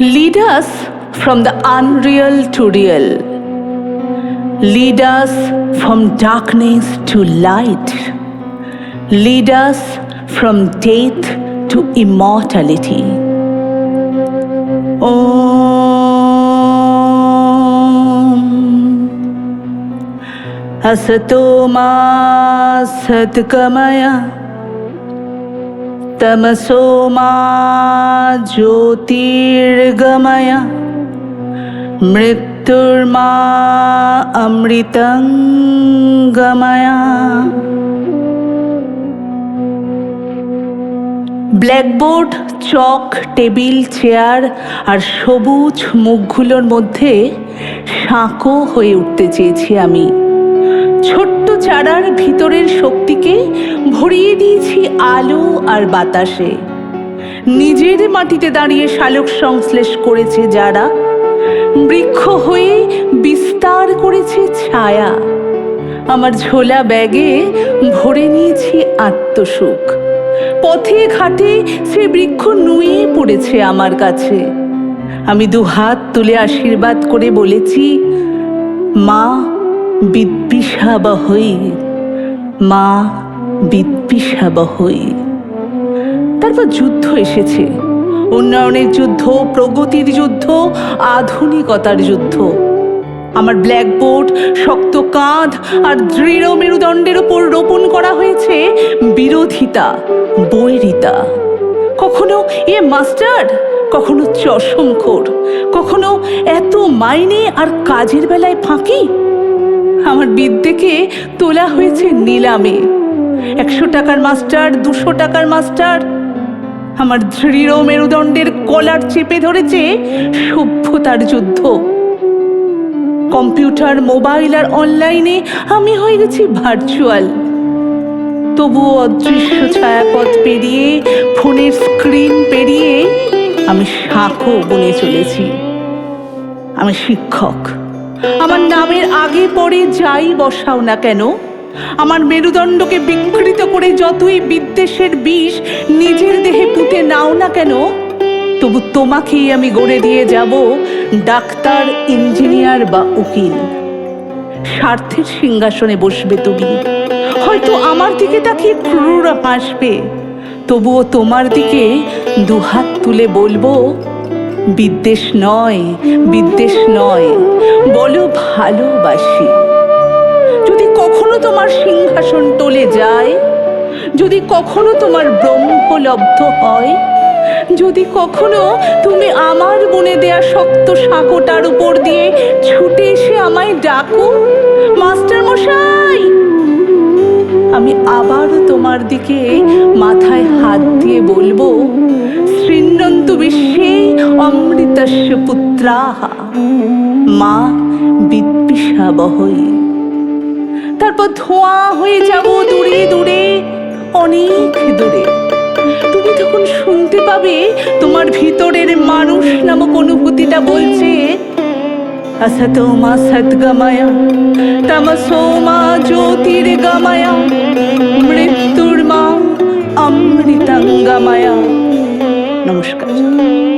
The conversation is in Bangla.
Lead us from the unreal to real. Lead us from darkness to light. Lead us from death to immortality. Om. Asato ma satgamaya. तमसो मा ज्योतिर्गमय मृत्युर्मा अमृतं गमय ব্ল্যাকবোর্ড চক টেবিল চেয়ার আর সবুজ মুখগুলোর মধ্যে সাঁকো হয়ে উঠতে চেয়েছি আমি ছোট্ট চারার ভিতরের শক্তিকে ভরিয়ে দিয়েছি আলো আর বাতাসে। নিজের মাটিতে দাঁড়িয়ে শালক সংশ্লেষ করেছে যারা। বৃক্ষ হয়ে বিস্তার করেছে ছায়া। আমার ঝোলা ব্যাগে ভরে নিয়েছি আত্মসুখ। পথে ঘাটে সে বৃক্ষ নুয়ে পড়েছে আমার কাছে। আমি দুহাত তুলে আশীর্বাদ করে বলেছি, মা বিদ্বিষাবহই মা বিদ্বিষাবহই তারপর যুদ্ধ এসেছে, উন্নয়নের যুদ্ধ, প্রগতির যুদ্ধ, আধুনিকতার যুদ্ধ। আমার ব্ল্যাকবোর্ড, শক্ত কাঁধ আর দৃঢ় মেরুদণ্ডের ওপর রোপণ করা হয়েছে বিরোধিতা, বৈরিতা। কখনো এ মাস্টার কখনো চশমখোর, কখনো এত মাইনে আর কাজের বেলায় ফাঁকি। আমার বিদ্যেকে তোলা হয়েছে নিলামে। একশো টাকার মাস্টার, দুশো টাকার মাস্টার। আমার দৃঢ় মেরুদণ্ডের কলার চেপে ধরেছে সভ্যতার যুদ্ধ। কম্পিউটার, মোবাইল আর অনলাইনে আমি হয়ে গেছি ভার্চুয়াল। তবুও অদৃশ্য ছায়াপথ পেরিয়ে, ফোনের স্ক্রিন পেরিয়ে আমি শাঁখো বনে চলেছি। আমি শিক্ষক। আমার নামের আগে পরে যাই বসাও না কেন? আমার মেরুদণ্ডকে বিকৃত করে যতই বিদ্বেষের বিষ নিজের দেহে পুঁতে নাও না কেন? তবু তোমাকেই আমি গড়ে দিয়ে যাব ডাক্তার, ইঞ্জিনিয়ার বা উকিল। স্বার্থের সিংহাসনে বসবে তুমি। হয়তো আমার দিকে তাকিয়ে ক্রুরা হাসবে। তবুও তোমার দিকে দুহাত তুলে বলব বিদ্বেষ নয় বিদ্বেষ নয়, বলো ভালোবাসি। যদি কখনো তোমার সিংহাসন টলে যায়, যদি কখনো তোমার ব্রহ্মলব্ধ হয়, যদি কখনো তুমি আমার বনে দেয়া শক্ত সাঁকোটার উপর দিয়ে ছুটে এসে আমায় ডাকো, মাস্টার মশাই। আমি আবারও তোমার দিকে মাথায় হাত দিয়ে বলব শৃণ্বন্তু বিশ্বে অমৃতস্য পুত্রাহা। মা বিদ্বিষা বহই তারপর ধোঁয়া হয়ে যাব দূরে দূরে, অনেক দূরে। তুমি তখন শুনতে পাবে তোমার ভিতরের মানুষ নামক অনুভূতিটা বলছে মৃত্যুর মা অমৃতাঙ্গামায়া। মৃত্যুর্মা নমস্কার।